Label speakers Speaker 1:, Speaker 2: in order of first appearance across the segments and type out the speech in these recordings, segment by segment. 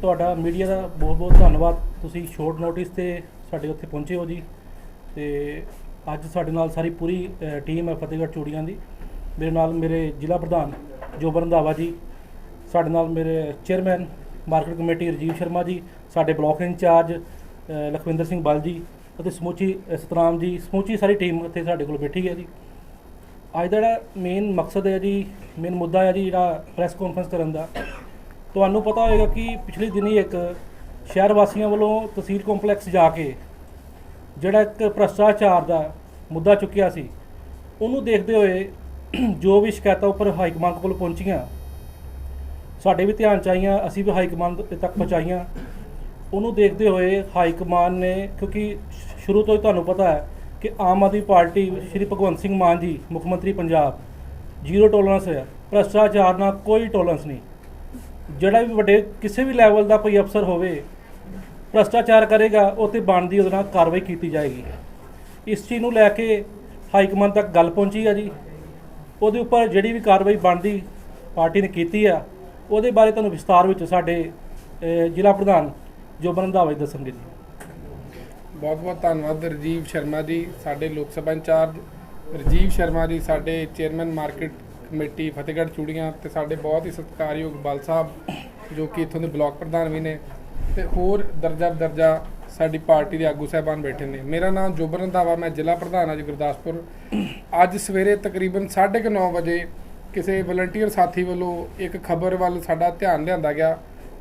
Speaker 1: ਤੁਹਾਡਾ ਮੀਡੀਆ ਦਾ ਬਹੁਤ ਬਹੁਤ ਧੰਨਵਾਦ। ਤੁਸੀਂ ਸ਼ੋਰਟ ਨੋਟਿਸ ਤੇ ਸਾਡੇ ਉੱਥੇ ਪਹੁੰਚੇ ਹੋ ਜੀ। ਤੇ ਅੱਜ ਸਾਡੇ ਨਾਲ ਸਾਰੀ ਪੂਰੀ ਟੀਮ ਹੈ ਫਤਿਹਗੜ੍ਹ ਚੂੜੀਆਂ ਦੀ। ਮੇਰੇ ਨਾਲ ਮੇਰੇ ਜ਼ਿਲ੍ਹਾ ਪ੍ਰਧਾਨ ਜੋਬਰ ਰੰਧਾਵਾ ਜੀ, ਸਾਡੇ ਨਾਲ ਮੇਰੇ chairman market committee Rajeev Sharma ji, ਸਾਡੇ ਬਲਾਕ ਇੰਚਾਰਜ ਲਖਵਿੰਦਰ ਸਿੰਘ ਬਲ ਜੀ ਅਤੇ ਸਮੁੱਚੀ ਸਤਨਾਮ ਜੀ, ਸਮੁੱਚੀ ਸਾਰੀ ਟੀਮ ਇੱਥੇ ਸਾਡੇ ਕੋਲ ਬੈਠੀ ਹੈ ਜੀ। ਅੱਜ ਦਾ ਜਿਹੜਾ ਮੇਨ ਮਕਸਦ ਹੈ ਜੀ ਮੇਨ ਮੁੱਦਾ ਹੈ ਜੀ ਜਿਹੜਾ ਪ੍ਰੈਸ ਕਾਨਫਰੰਸ ਕਰਨ ਦਾ। ਤੁਹਾਨੂੰ ਪਤਾ ਹੋਵੇਗਾ ਕਿ ਪਿਛਲੇ ਦਿਨੀ ਇੱਕ ਸ਼ਹਿਰ ਵਾਸੀਆਂ ਵੱਲੋਂ ਤਹਿਸੀਲ ਕੰਪਲੈਕਸ ਜਾ ਕੇ ਜਿਹੜਾ ਇੱਕ ਭ੍ਰਸ਼ਟਾਚਾਰ ਦਾ ਮੁੱਦਾ ਚੁੱਕਿਆ ਸੀ, ਉਹਨੂੰ ਦੇਖਦੇ ਹੋਏ ਜੋ ਵੀ ਸ਼ਿਕਾਇਤਾਂ ਉੱਪਰ ਹਾਈ ਕਮਾਂਡ ਕੋਲ ਪਹੁੰਚੀਆਂ, ਸਾਡੇ ਵੀ ਧਿਆਨ ਚ ਆਈਆਂ, ਅਸੀਂ ਵੀ ਹਾਈ ਕਮਾਂਡ ਤੱਕ ਪਹੁੰਚਾਈਆਂ, ਉਹਨੂੰ ਦੇਖਦੇ ਹੋਏ ਹਾਈ ਕਮਾਂਡ ਨੇ, ਕਿਉਂਕਿ ਸ਼ੁਰੂ ਤੋਂ ਹੀ ਤੁਹਾਨੂੰ ਪਤਾ ਹੈ ਕਿ ਆਮ ਆਦਮੀ ਪਾਰਟੀ ਸ਼੍ਰੀ ਭਗਵੰਤ ਸਿੰਘ ਮਾਨ ਜੀ, ਮੁੱਖ ਮੰਤਰੀ ਪੰਜਾਬ, ਜ਼ੀਰੋ ਟੋਲਰੈਂਸ ਹੈ ਭ੍ਰਸ਼ਟਾਚਾਰ ਨਾਲ ਕੋਈ ਟੋਲਰੈਂਸ ਨਹੀਂ। ਜਿਹੜਾ ਵੀ ਵੱਡੇ ਕਿਸੇ ਵੀ ਲੈਵਲ ਦਾ ਕੋਈ ਅਫਸਰ ਹੋਵੇ, ਭ੍ਰਸ਼ਟਾਚਾਰ ਕਰੇਗਾ, ਉਹ ਤੇ ਬਣਦੀ ਉਹਦੇ ਨਾਲ ਕਾਰਵਾਈ ਕੀਤੀ ਜਾਏਗੀ। ਇਸ ਚੀਜ਼ ਨੂੰ ਲੈ ਕੇ ਹਾਈ ਕਮਾਂਡ ਤੱਕ ਗੱਲ ਪਹੁੰਚੀ ਆ ਜੀ। ਉਹਦੇ ਉੱਪਰ ਜਿਹੜੀ ਵੀ ਕਾਰਵਾਈ ਬਣਦੀ ਪਾਰਟੀ ਨੇ ਕੀਤੀ ਆ, ਉਹਦੇ ਬਾਰੇ ਤੁਹਾਨੂੰ ਵਿਸਤਾਰ ਵਿੱਚ ਸਾਡੇ ਜ਼ਿਲ੍ਹਾ ਪ੍ਰਧਾਨ ਜੋਬਨ ਰੰਧਾਵਾ ਜੀ ਦੱਸਣਗੇ ਜੀ।
Speaker 2: ਬਹੁਤ ਬਹੁਤ ਧੰਨਵਾਦ ਰਜੀਵ ਸ਼ਰਮਾ ਜੀ, ਸਾਡੇ ਲੋਕ ਸਭਾ ਇੰਚਾਰਜ। ਰਜੀਵ ਸ਼ਰਮਾ ਜੀ, ਸਾਡੇ chairman market committee Fatehgarh Churian ਤੇ ਸਾਡੇ ਬਹੁਤ ਹੀ ਸਤਿਕਾਰਯੋਗ ਬਲ ਸਾਹਿਬ ਜੋ ਕਿ ਇੱਥੋਂ ਦੇ ਬਲਾਕ ਪ੍ਰਧਾਨ ਵੀ ਨੇ ਤੇ ਹੋਰ ਦਰਜਾ ਦਰਜਾ ਸਾਡੀ ਪਾਰਟੀ ਦੇ ਆਗੂ ਸਾਹਿਬਾਨ ਬੈਠੇ ਨੇ। ਮੇਰਾ ਨਾਮ ਜੋਬਰ ਰੰਧਾਵਾ ਮੈਂ ਜ਼ਿਲ੍ਹਾ ਪ੍ਰਧਾਨ ਅੱਜ ਗੁਰਦਾਸਪੁਰ। ਅੱਜ ਸਵੇਰੇ ਤਕਰੀਬਨ 9:30 ਵਜੇ ਕਿਸੇ ਵਲੰਟੀਅਰ ਸਾਥੀ ਵੱਲੋਂ ਇੱਕ ਖਬਰ ਵੱਲ ਸਾਡਾ ਧਿਆਨ ਲਿਆਂਦਾ ਗਿਆ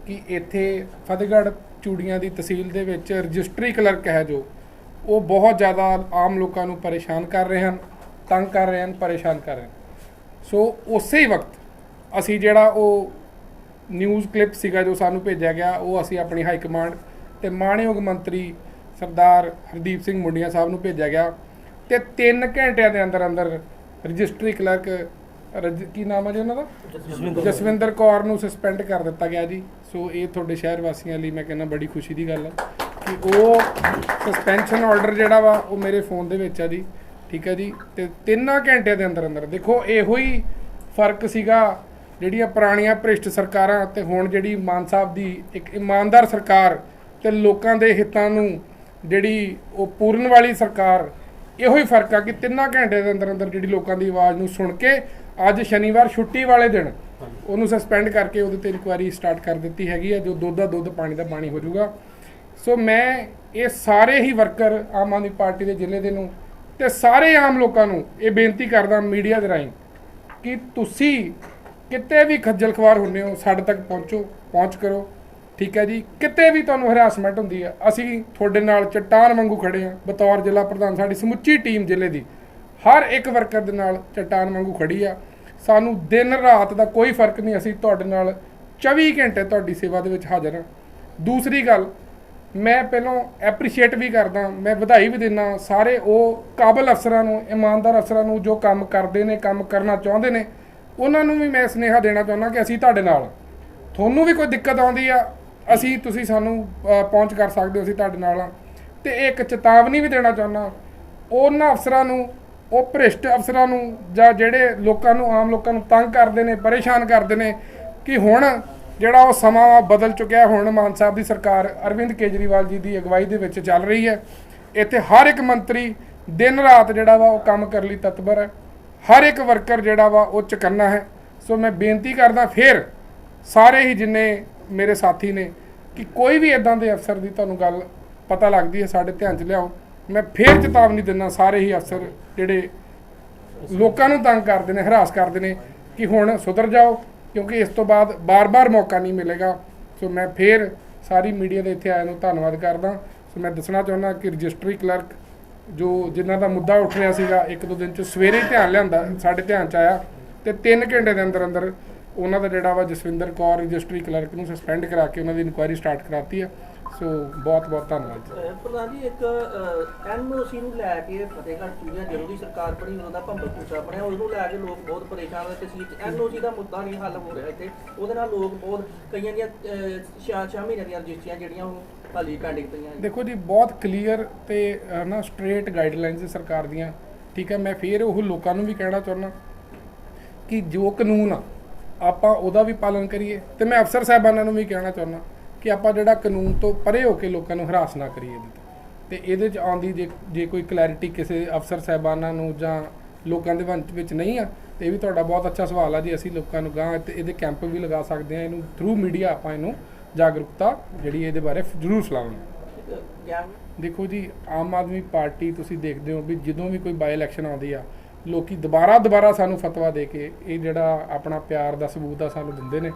Speaker 2: ਕਿ ਇੱਥੇ ਫਤਿਹਗੜ੍ਹ ਚੂੜੀਆਂ ਦੀ ਤਹਿਸੀਲ ਦੇ ਵਿੱਚ ਰਜਿਸਟਰੀ ਕਲਰਕ ਹੈ ਜੋ, ਉਹ ਬਹੁਤ ਜ਼ਿਆਦਾ ਆਮ ਲੋਕਾਂ ਨੂੰ ਪਰੇਸ਼ਾਨ ਕਰ ਰਹੇ ਹਨ, ਤੰਗ ਕਰ ਰਹੇ ਹਨ, ਪਰੇਸ਼ਾਨ ਕਰ ਰਹੇ ਹਨ। ਸੋ ਉਸੇ ਹੀ ਵਕਤ ਅਸੀਂ ਜਿਹੜਾ ਉਹ ਨਿਊਜ਼ ਕਲਿੱਪ ਸੀਗਾ ਜੋ ਸਾਨੂੰ ਭੇਜਿਆ ਗਿਆ ਉਹ ਅਸੀਂ ਆਪਣੀ ਹਾਈ ਕਮਾਂਡ ਤੇ ਮਾਣਯੋਗ ਮੰਤਰੀ ਸਰਦਾਰ ਹਰਦੀਪ ਸਿੰਘ ਮੁੰਡੀਆਂ ਸਾਹਿਬ ਨੂੰ ਭੇਜਿਆ ਗਿਆ ਤੇ 3 ਘੰਟਿਆਂ ਦੇ ਅੰਦਰ ਅੰਦਰ ਰਜਿਸਟਰੀ ਕਲਰਕ ਰਜ ਕੀ ਨਾਮ ਹੈ ਜੀ ਉਹਨਾਂ ਦਾ?
Speaker 1: ਜਸਵਿੰਦਰ
Speaker 2: ਜਸਵਿੰਦਰ ਕੌਰ ਨੂੰ ਸਸਪੈਂਡ ਕਰ ਦਿੱਤਾ ਗਿਆ ਜੀ। ਸੋ ਇਹ ਤੁਹਾਡੇ ਸ਼ਹਿਰ ਵਾਸੀਆਂ ਲਈ ਮੈਂ ਕਹਿੰਦਾ ਬੜੀ ਖੁਸ਼ੀ ਦੀ ਗੱਲ ਹੈ ਕਿ ਉਹ ਸਸਪੈਂਸ਼ਨ ਆਰਡਰ ਜਿਹੜਾ ਵਾ ਉਹ ਮੇਰੇ ਫੋਨ ਦੇ ਵਿੱਚ ਆ ਜੀ। ਠੀਕ ਹੈ ਜੀ? ਤੇ ਤਿੰਨਾਂ ਘੰਟਿਆਂ ਦੇ ਅੰਦਰ ਅੰਦਰ। ਦੇਖੋ, ਇਹੋ ਹੀ ਫ਼ਰਕ ਸੀਗਾ ਜਿਹੜੀਆਂ ਪੁਰਾਣੀਆਂ ਭ੍ਰਿਸ਼ਟ ਸਰਕਾਰਾਂ ਤੇ ਹੁਣ ਜਿਹੜੀ ਮਾਨ ਸਾਹਿਬ ਦੀ ਇੱਕ ਇਮਾਨਦਾਰ ਸਰਕਾਰ ਤੇ ਲੋਕਾਂ ਦੇ ਹਿੱਤਾਂ ਨੂੰ ਜਿਹੜੀ ਉਹ ਪੂਰਨ ਵਾਲੀ ਸਰਕਾਰ, ਇਹੋ ਹੀ ਫ਼ਰਕ ਆ ਕਿ ਤਿੰਨਾਂ ਘੰਟੇ ਦੇ ਅੰਦਰ ਅੰਦਰ ਜਿਹੜੀ ਲੋਕਾਂ ਦੀ ਆਵਾਜ਼ ਨੂੰ ਸੁਣ ਕੇ ਅੱਜ ਸ਼ਨੀਵਾਰ ਛੁੱਟੀ ਵਾਲੇ ਦਿਨ ਉਹਨੂੰ ਸਸਪੈਂਡ ਕਰਕੇ ਉਹਦੇ ਤੇ ਇਨਕੁਆਇਰੀ ਸਟਾਰਟ ਕਰ ਦਿੱਤੀ ਹੈਗੀ ਆ, ਜੋ ਦੁੱਧ ਦਾ ਦੁੱਧ, ਪਾਣੀ ਦਾ ਪਾਣੀ ਹੋ ਜਾਊਗਾ। ਸੋ ਮੈਂ ਇਹ ਸਾਰੇ ਹੀ ਵਰਕਰ ਆਮ ਆਦਮੀ ਪਾਰਟੀ ਦੇ ਜ਼ਿਲ੍ਹੇ ਦੇ ਨੂੰ ਤੇ ਸਾਰੇ ਆਮ ਲੋਕਾਂ ਨੂੰ ਇਹ ਬੇਨਤੀ ਕਰਦਾ ਮੀਡੀਆ ਦੇ ਰਾਹੀਂ ਕਿ ਤੁਸੀਂ ਕਿਤੇ ਵੀ ਖੱਜਲ ਖਵਾਰ ਹੁੰਦੇ ਹੋ, ਸਾਡੇ ਤੱਕ ਪਹੁੰਚੋ, ਪਹੁੰਚ ਕਰੋ, ਠੀਕ ਹੈ ਜੀ? ਕਿਤੇ ਵੀ ਤੁਹਾਨੂੰ ਹਰਾਸਮੈਂਟ ਹੁੰਦੀ ਹੈ, ਅਸੀਂ ਤੁਹਾਡੇ ਨਾਲ ਚਟਾਨ ਵਾਂਗੂ ਖੜੇ ਹਾਂ, ਬਤੌਰ ਜ਼ਿਲ੍ਹਾ ਪ੍ਰਧਾਨ ਸਾਡੀ ਸਮੁੱਚੀ ਟੀਮ ਜ਼ਿਲ੍ਹੇ ਦੀ, ਹਰ ਇੱਕ ਵਰਕਰ ਦੇ ਨਾਲ ਚਟਾਨ ਵਾਂਗੂ ਖੜੀ ਆ, ਸਾਨੂੰ ਦਿਨ ਰਾਤ ਦਾ ਕੋਈ ਫ਼ਰਕ ਨਹੀਂ, ਅਸੀਂ ਤੁਹਾਡੇ ਨਾਲ 24 ਘੰਟੇ ਤੁਹਾਡੀ ਸੇਵਾ ਦੇ ਵਿੱਚ ਹਾਜ਼ਰ ਹਾਂ। ਦੂਸਰੀ ਗੱਲ ਮੈਂ ਪਹਿਲਾਂ ਐਪਰੀਸ਼ੀਏਟ ਵੀ ਕਰਦਾ, ਮੈਂ ਵਧਾਈ ਵੀ ਦਿੰਦਾ, ਸਾਰੇ ਉਹ ਕਾਬਲ ਅਫਸਰਾਂ ਨੂੰ, ਇਮਾਨਦਾਰ ਅਫਸਰਾਂ ਨੂੰ ਜੋ ਕੰਮ ਕਰਦੇ ਨੇ, ਕੰਮ ਕਰਨਾ ਚਾਹੁੰਦੇ ਨੇ, ਉਹਨਾਂ ਨੂੰ ਵੀ ਮੈਂ ਸੁਨੇਹਾ ਦੇਣਾ ਚਾਹੁੰਦਾ ਕਿ ਅਸੀਂ ਤੁਹਾਡੇ ਨਾਲ। ਤੁਹਾਨੂੰ ਵੀ ਕੋਈ ਦਿੱਕਤ ਆਉਂਦੀ ਆ, ਅਸੀਂ, ਤੁਸੀਂ ਸਾਨੂੰ ਪਹੁੰਚ ਕਰ ਸਕਦੇ ਹੋ, ਅਸੀਂ ਤੁਹਾਡੇ ਨਾਲ ਆ। ਤੇ ਇਹ ਇੱਕ ਚੇਤਾਵਨੀ ਵੀ ਦੇਣਾ ਚਾਹੁੰਦਾ, ਉਹਨਾਂ ਅਫਸਰਾਂ ਨੂੰ, ਉਹ ਭ੍ਰਿਸ਼ਟ ਅਫਸਰਾਂ ਨੂੰ ਜਾਂ ਜਿਹੜੇ ਲੋਕਾਂ ਨੂੰ, ਆਮ ਲੋਕਾਂ ਨੂੰ ਤੰਗ ਕਰਦੇ ਨੇ, ਪਰੇਸ਼ਾਨ ਕਰਦੇ ਨੇ, ਕਿ ਹੁਣ ਜਿਹੜਾ ਉਹ ਸਮਾਂ ਵਾ ਬਦਲ ਚੁੱਕਿਆ ਹੁਣ ਮਾਨ ਸਾਹਿਬ ਦੀ ਸਰਕਾਰ ਅਰਵਿੰਦ ਕੇਜਰੀਵਾਲ ਜੀ ਦੀ ਅਗਵਾਈ ਦੇ ਵਿੱਚ ਚੱਲ ਰਹੀ ਹੈ। ਇੱਥੇ ਹਰ ਇੱਕ ਮੰਤਰੀ ਦਿਨ ਰਾਤ ਜਿਹੜਾ ਵਾ ਉਹ ਕੰਮ ਕਰਨ ਲਈ ਤਤਪਰ ਹੈ। ਹਰ ਇੱਕ ਵਰਕਰ ਜਿਹੜਾ ਵਾ ਉਹ ਚੁਕੰਨਾ ਹੈ। ਸੋ ਮੈਂ ਬੇਨਤੀ ਕਰਦਾ ਫਿਰ ਸਾਰੇ ਹੀ ਜਿੰਨੇ ਮੇਰੇ ਸਾਥੀ ਨੇ ਕਿ ਕੋਈ ਵੀ ਇਦਾਂ ਦੇ ਅਫਸਰ ਦੀ ਤੁਹਾਨੂੰ ਗੱਲ ਪਤਾ ਲੱਗਦੀ ਹੈ, ਸਾਡੇ ਧਿਆਨ 'ਚ ਲਿਆਓ। ਮੈਂ ਫੇਰ ਚੇਤਾਵਨੀ ਦਿੰਦਾ ਸਾਰੇ ਹੀ ਅਫਸਰ ਜਿਹੜੇ ਲੋਕਾਂ ਨੂੰ ਤੰਗ ਕਰਦੇ ਨੇ, ਹਰਾਸ ਕਰਦੇ ਨੇ ਕਿ ਹੁਣ ਸੁਧਰ ਜਾਓ। ਕਿਉਂਕਿ ਇਸ ਤੋਂ ਬਾਅਦ ਬਾਰ-ਬਾਰ ਮੌਕਾ ਨਹੀਂ ਮਿਲੇਗਾ। ਸੋ ਮੈਂ ਫੇਰ ਸਾਰੀ ਮੀਡੀਆ ਦੇ ਇੱਥੇ ਆਇਆਂ ਨੂੰ ਧੰਨਵਾਦ ਕਰਦਾ। ਸੋ ਮੈਂ ਦੱਸਣਾ ਚਾਹੁੰਦਾ ਕਿ ਰਜਿਸਟਰੀ ਕਲਰਕ ਜੋ ਜਿਨ੍ਹਾਂ ਦਾ ਮੁੱਦਾ ਉੱਠ ਰਿਹਾ ਸੀਗਾ ਇੱਕ ਦੋ ਦਿਨ ਚ ਸਵੇਰੇ ਧਿਆਨ ਲਿਆਂਦਾ, ਸਾਡੇ ਧਿਆਨ ਚ ਆਇਆ ਤੇ 3 ਘੰਟੇ ਦੇ ਅੰਦਰ ਅੰਦਰ ਉਹਨਾਂ ਦਾ ਜਿਹੜਾ ਵਾ ਜਸਵਿੰਦਰ ਕੌਰ ਰਜਿਸਟਰੀ ਕਲਰਕ ਨੂੰ ਸਸਪੈਂਡ ਕਰਾ ਕੇ ਉਹਨਾਂ ਦੀ ਇਨਕੁਆਇਰੀ ਸਟਾਰਟ ਕਰਾਤੀ ਆ। ਸੋ ਬਹੁਤ ਬਹੁਤ ਧੰਨਵਾਦ ਜੀ।
Speaker 3: ਅਹ ਪ੍ਰਧਾਨ ਜੀ ਇੱਕ ਐਨਓਸੀ ਨੂੰ ਲੈ ਕੇ ਫਤਿਹਗੜ੍ਹ ਚੂੜੀਆਂ ਜਦੋਂ ਦੀ ਸਰਕਾਰ ਬਣੀ ਦਾ ਭੰਬਲ ਪੂਸਾ ਬਣਿਆ। ਉਹਨੂੰ ਲੈ ਕੇ ਲੋਕ ਬਹੁਤ ਪਰੇਸ਼ਾਨ ਤਹਿਸੀਲ ਚ ਐਨਓਸੀ ਦਾ ਮੁੱਦਾ ਨਹੀਂ ਹੱਲ ਹੋ ਰਿਹਾ ਇੱਥੇ। ਉਹਦੇ ਨਾਲ ਲੋਕ ਬਹੁਤ ਕਈਆਂ ਦੀਆਂ ਅਹ, ਛੇ ਛੇ ਮਹੀਨਿਆਂ ਦੀਆਂ ਰਜਿਸਟਰੀਆਂ ਜਿਹੜੀਆਂ ਉਹ ਹਾਲੀ ਪੈਂਡਿੰਗ ਪਈਆਂ ਨੇ।
Speaker 2: ਦੇਖੋ ਜੀ ਬਹੁਤ ਕਲੀਅਰ ਤੇ ਅਹ, ਨਾ ਸਟ੍ਰੇਟ ਗਾਈਡਲਾਈਨਸ ਸਰਕਾਰ ਦੀਆਂ। ਠੀਕ ਹੈ ਮੈਂ ਫੇਰ ਉਹ ਲੋਕਾਂ ਨੂੰ ਵੀ ਕਹਿਣਾ ਚਾਹੁੰਦਾ ਕਿ ਜੋ ਕਾਨੂੰਨ ਆ ਆਪਾਂ ਉਹਦਾ ਵੀ ਪਾਲਣ ਕਰੀਏ। ਤੇ ਮੈਂ ਅਫਸਰ ਸਾਹਿਬਾਨਾਂ ਨੂੰ ਵੀ ਕਹਿਣਾ ਚਾਹੁੰਦਾ ਕਿ ਆਪਾਂ ਜਿਹੜਾ ਕਾਨੂੰਨ ਤੋਂ ਪਰੇ ਹੋ ਕੇ ਲੋਕਾਂ ਨੂੰ ਹਰਾਸ ਨਾ ਕਰੀਏ ਇਹਦੇ ਤੇ। ਤੇ ਇਹਦੇ ਚ ਆਉਂਦੀ ਜੇ ਜੇ ਕੋਈ ਕਲੈਰਿਟੀ ਕਿਸੇ ਅਫਸਰ ਸਾਹਿਬਾਨਾਂ ਨੂੰ ਜਾਂ ਲੋਕਾਂ ਦੇ ਮਨ ਵਿੱਚ ਨਹੀਂ ਆ, ਤੇ ਇਹ ਵੀ ਤੁਹਾਡਾ ਬਹੁਤ ਅੱਛਾ ਸਵਾਲ ਆ ਜੀ। ਅਸੀਂ ਲੋਕਾਂ ਨੂੰ ਗਾਂ ਤੇ ਇਹਦੇ ਕੈਂਪ ਵੀ ਲਗਾ ਸਕਦੇ ਆ। ਇਹਨੂੰ ਥਰੂ ਮੀਡੀਆ ਆਪਾਂ ਇਹਨੂੰ ਜਾਗਰੂਕਤਾ ਜਿਹੜੀ ਇਹਦੇ ਬਾਰੇ ਜ਼ਰੂਰ ਫੈਲਾਵਾਂਗੇ ਦੇਖੋ ਜੀ, ਆਮ ਆਦਮੀ ਪਾਰਟੀ ਤੁਸੀਂ ਦੇਖਦੇ ਹੋ ਵੀ ਜਦੋਂ ਵੀ ਕੋਈ ਬਾਈ ਇਲੈਕਸ਼ਨ ਆਉਂਦੀ ਆ, ਲੋਕੀ ਦੁਬਾਰਾ ਦੁਬਾਰਾ ਸਾਨੂੰ ਫਤਵਾ ਦੇ ਕੇ ਇਹ ਜਿਹੜਾ ਆਪਣਾ ਪਿਆਰ ਦਾ ਸਬੂਤ ਆ ਸਾਨੂੰ ਦਿੰਦੇ ਨੇ।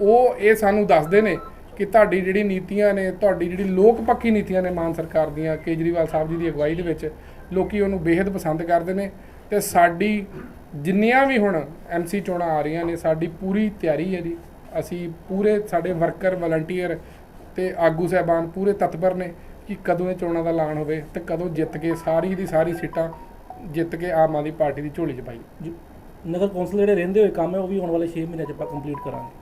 Speaker 2: ਉਹ ਇਹ ਸਾਨੂੰ ਦੱਸਦੇ ਨੇ ਕਿ ਤੁਹਾਡੀ ਜਿਹੜੀ ਨੀਤੀਆਂ ਨੇ ਤੁਹਾਡੀ ਜਿਹੜੀ ਲੋਕ ਪੱਖੀ ਨੀਤੀਆਂ ਨੇ ਮਾਨ ਸਰਕਾਰ ਦੀਆਂ ਕੇਜਰੀਵਾਲ ਸਾਹਿਬ ਜੀ ਦੀ ਅਗਵਾਈ ਦੇ ਵਿੱਚ ਲੋਕੀ ਉਹਨੂੰ ਬੇहद ਪਸੰਦ ਕਰਦੇ ਨੇ ਤੇ ਸਾਡੀ ਜਿੰਨੀਆਂ ਵੀ ਹੁਣ ਐਮਸੀ ਚੋਣਾਂ ਆ ਰਹੀਆਂ ਨੇ ਸਾਡੀ ਪੂਰੀ ਤਿਆਰੀ ਹੈ ਜੀ। ਅਸੀਂ ਪੂਰੇ ਸਾਡੇ ਵਰਕਰ ਵਲੰਟੀਅਰ ਤੇ ਆਗੂ ਸਹਿਬਾਨ ਪੂਰੇ ਤਤਪਰ ਨੇ ਕਿ ਕਦੋਂ ਇਹ ਚੋਣਾਂ ਦਾ ਐਲਾਨ ਹੋਵੇ ਤੇ ਕਦੋਂ ਜਿੱਤ ਕੇ ਸਾਰੀ ਦੀ ਸਾਰੀ ਸੀਟਾਂ ਜਿੱਤ ਕੇ ਆਮ ਆਦਮੀ ਪਾਰਟੀ ਦੀ ਝੋਲੀ 'ਚ ਪਾਈ।
Speaker 1: ਜੀ, ਨਗਰ ਕੌਂਸਲ ਜਿਹੜੇ ਰਹਿੰਦੇ ਹੋਏ ਕੰਮ ਹੈ ਉਹ ਵੀ ਆਉਣ ਵਾਲੇ 6 ਮਹੀਨਿਆਂ 'ਚ ਆਪਾਂ ਕੰਪਲੀਟ ਕਰਾਂਗੇ।